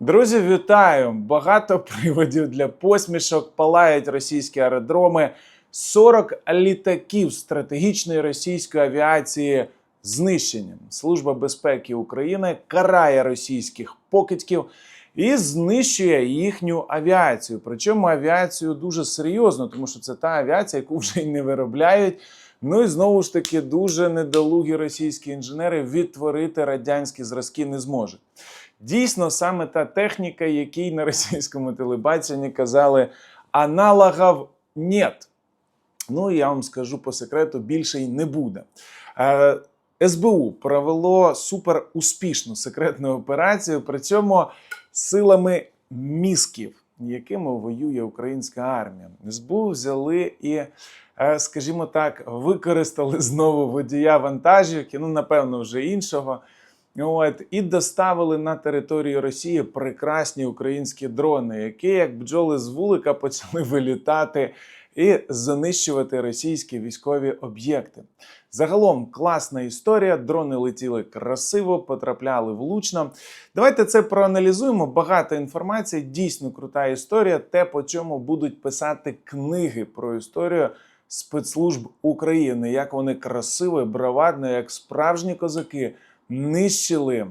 Друзі, вітаю! Багато приводів для посмішок. Палають російські аеродроми. 40 літаків стратегічної російської авіації знищені. Служба безпеки України карає російських покидьків і знищує їхню авіацію. Причому авіацію дуже серйозно, тому що це та авіація, яку вже й не виробляють. Ну і знову ж таки дуже недолугі російські інженери відтворити радянські зразки не зможуть. Дійсно, саме та техніка, якій на російському телебаченні казали аналогів нет. Ну я вам скажу по секрету, більше й не буде. Е, СБУ провело супер успішну секретну операцію, при цьому силами мізків, якими воює українська армія. СБУ взяли і, е, скажімо так, використали знову водія вантажівки, ну напевно, вже іншого. От, і доставили на територію Росії прекрасні українські дрони, які, як бджоли з вулика, почали вилітати і знищувати російські військові об'єкти. Загалом класна історія. Дрони летіли красиво, потрапляли влучно. Давайте це проаналізуємо. Багато інформації, дійсно крута історія. Те, по чому будуть писати книги про історію спецслужб України, як вони красиво, бравадно, як справжні козаки нищили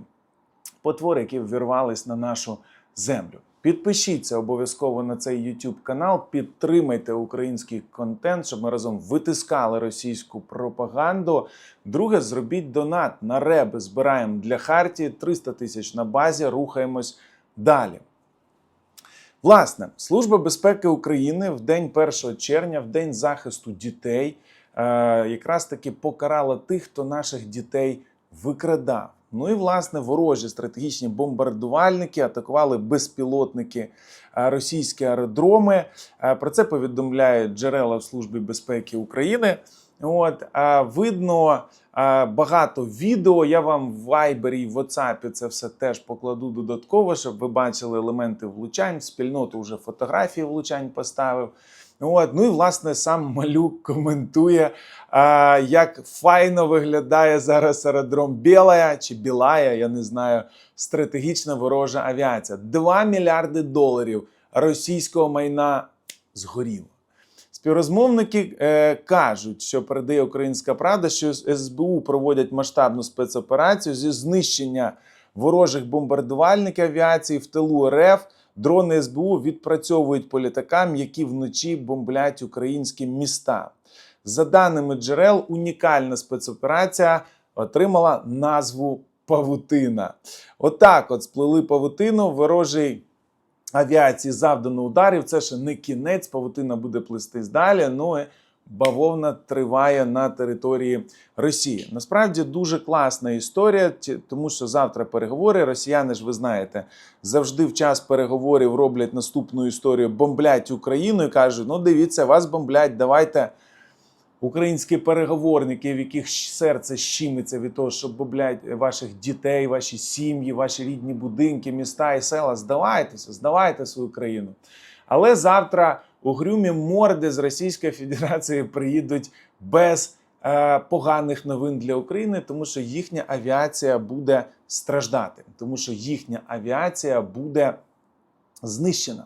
потвори, які ввірвались на нашу землю. Підпишіться обов'язково на цей YouTube канал, підтримайте український контент, щоб ми разом витискали російську пропаганду. Друге, зробіть донат на реби. Збираємо для Хартії 300 тисяч на базі. Рухаємось далі. Власне, Служба безпеки України в день 1 червня, в день захисту дітей, е, якраз таки покарала тих, хто наших дітей викрадав. Ну і власне ворожі стратегічні бомбардувальники атакували безпілотники е, російські аеродроми. Е, Про це повідомляють джерела в Службі безпеки України. От видно багато відео. Я вам в Viber і в WhatsApp це все теж покладу додатково, щоб ви бачили елементи влучань. Спільноту вже фотографії влучань поставив. От, ну і власне сам малюк коментує, а, як файно виглядає зараз аеродром Білая чи Білая, я не знаю, стратегічна ворожа авіація. 2 мільярди доларів російського майна згоріло. Співрозмовники е, кажуть, що передає Українська Правда, що СБУ проводять масштабну спецоперацію зі знищення ворожих бомбардувальників авіації в тилу РФ. Дрони СБУ відпрацьовують по літакам, які вночі бомблять українські міста. За даними джерел, унікальна спецоперація отримала назву Павутина. Отак, от сплели павутину ворожий авіації завдано ударів. Це ще не кінець, павутина буде плестись далі. Ну бавовна триває на території Росії. Насправді дуже класна історія, тому що завтра переговори. Росіяни ж ви знаєте, завжди в час переговорів роблять наступну історію, бомблять Україну і кажуть: ну дивіться, вас бомблять, давайте. Українські переговорники, в яких серце щимиться від того, що бомблять ваших дітей, ваші сім'ї, ваші рідні будинки, міста і села, здавайтеся, здавайте свою країну. Але завтра угрюмі морди з Російської Федерації приїдуть без е, поганих новин для України, тому що їхня авіація буде страждати, тому що їхня авіація буде знищена.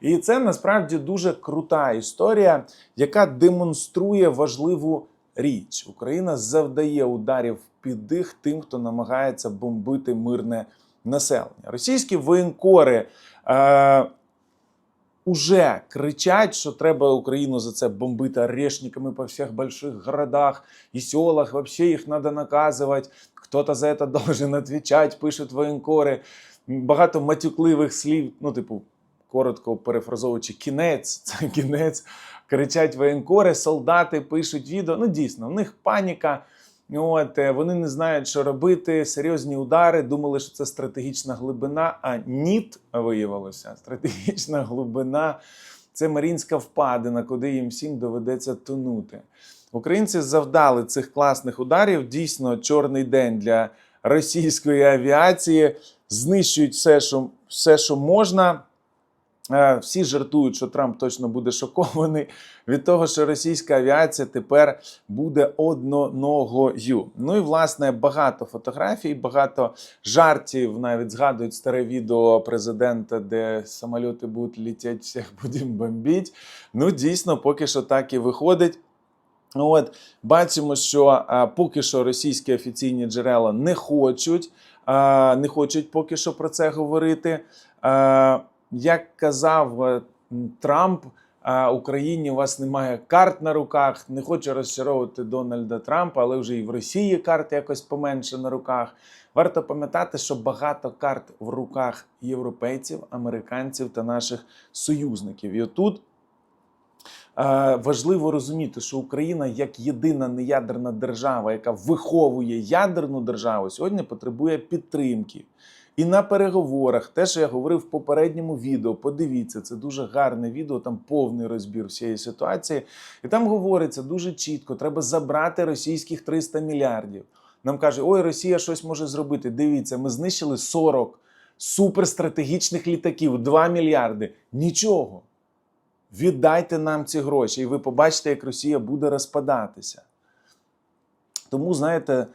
І це насправді дуже крута історія, яка демонструє важливу річ. Україна завдає ударів під дих тим, хто намагається бомбити мирне населення. Російські воєнкори е, уже кричать, що треба Україну за це бомбити орешниками по всіх больших городах і селах. Вообще їх треба наказувати. Хто-то за це должен відповідати, пишуть воєнкори. Багато матюкливих слів, ну, типу, коротко перефразовуючи, кінець, це кінець. Кричать воєнкори, солдати пишуть відео. Ну, дійсно, в них паніка. От, е, вони не знають, що робити. Серйозні удари. Думали, що це стратегічна глибина. А ніт виявилося. Стратегічна глибина це Марінська впадина, куди їм всім доведеться тонути. Українці завдали цих класних ударів. Дійсно, чорний день для російської авіації. Знищують все, що, все, що можна. Е, Всі жартують, що Трамп точно буде шокований від того, що російська авіація тепер буде одноногою. Ну і власне багато фотографій, багато жартів. Навіть згадують старе відео президента, де самоліти будуть літати, всіх будемо бомбити. Ну дійсно, поки що так і виходить. От бачимо, що а, поки що російські офіційні джерела не хочуть, а, не хочуть поки що про це говорити. А, як казав е, Трамп, Україні у вас немає карт на руках. Не хочу розчаровувати Дональда Трампа, але вже і в Росії карт якось поменше на руках. Варто пам'ятати, що багато карт в руках європейців, американців та наших союзників. І отут Е, Важливо розуміти, що Україна як єдина неядерна держава, яка виховує ядерну державу, сьогодні потребує підтримки. І на переговорах, те, що я говорив в попередньому відео, подивіться, це дуже гарне відео, там повний розбір всієї ситуації. І там говориться дуже чітко: треба забрати російських 300 мільярдів. Нам каже, ой, Росія щось може зробити. Дивіться, ми знищили 40 суперстратегічних літаків, 2 мільярди. Нічого. Віддайте нам ці гроші, і ви побачите, як Росія буде розпадатися. Тому, знаєте,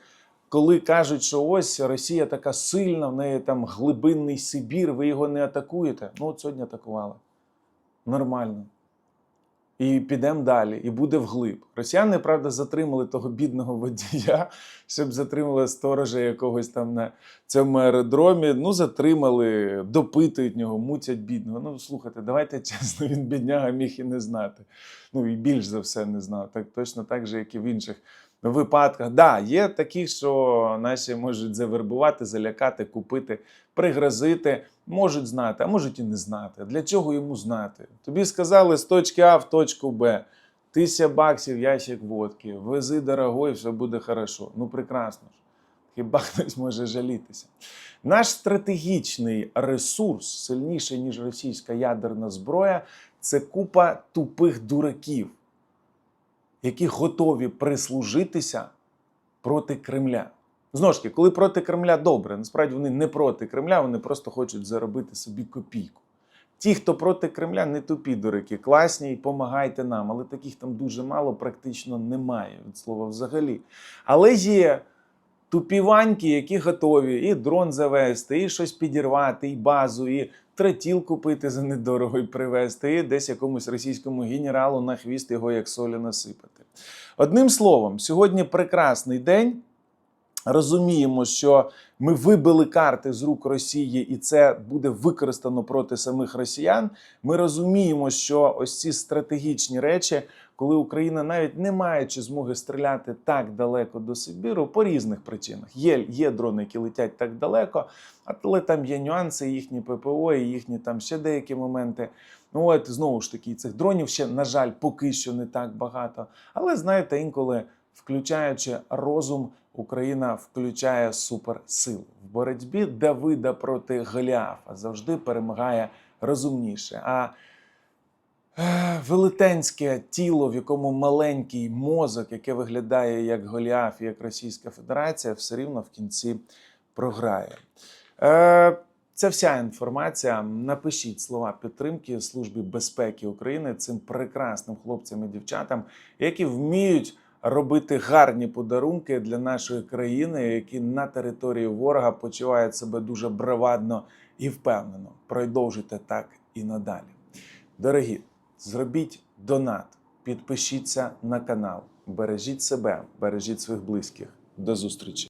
коли кажуть, що ось Росія така сильна, в неї там глибинний Сибір, ви його не атакуєте. Ну, от сьогодні атакували. Нормально. І підемо далі, і буде вглиб. Росіяни, правда, затримали того бідного водія, щоб затримали сторожа якогось там на цьому аеродромі. Ну, затримали, допитують нього, мутять бідного. Ну, слухайте, давайте чесно, він бідняга міг і не знати. Ну і більш за все не знав. Так точно так же, як і в інших випадках. Да, є такі, що наші можуть завербувати, залякати, купити, пригрозити, можуть знати, а можуть і не знати. Для чого йому знати? Тобі сказали з точки А в точку Б. Тисяча баксів, ящик водки, вези дорогой, все буде хорошо. Ну, прекрасно ж. Хіба хтось може жалітися? Наш стратегічний ресурс, сильніший, ніж російська ядерна зброя, це купа тупих дураків, які готові прислужитися проти Кремля. Знову ж таки, коли проти Кремля добре, насправді вони не проти Кремля, вони просто хочуть заробити собі копійку. Ті, хто проти Кремля, не тупі дураки, класні і помагайте нам. Але таких там дуже мало, практично немає від слова взагалі. Але є тупі ваньки, які готові і дрон завести, і щось підірвати, і базу, і третіл купити за недорого і привезти, і десь якомусь російському генералу на хвіст його як солі насипати. Одним словом, сьогодні прекрасний день. Розуміємо, що ми вибили карти з рук Росії, і це буде використано проти самих росіян. Ми розуміємо, що ось ці стратегічні речі, коли Україна навіть не маючи змоги стріляти так далеко до Сибіру, по різних причинах. Є, є дрони, які летять так далеко, але там є нюанси, їхні ППО, і їхні там ще деякі моменти. Ну от знову ж таки, цих дронів ще, на жаль, поки що не так багато. Але знаєте, інколи включаючи розум, Україна включає суперсилу в боротьбі Давида проти Голіафа. Завжди перемагає розумніше. А е, велетенське тіло, в якому маленький мозок, яке виглядає як Голіаф, як Російська Федерація, все рівно в кінці програє. Це вся інформація. Напишіть слова підтримки Службі безпеки України цим прекрасним хлопцям і дівчатам, які вміють робити гарні подарунки для нашої країни, які на території ворога почувають себе дуже бравадно і впевнено. Продовжуйте так і надалі. Дорогі, зробіть донат, підпишіться на канал, бережіть себе, бережіть своїх близьких. До зустрічі!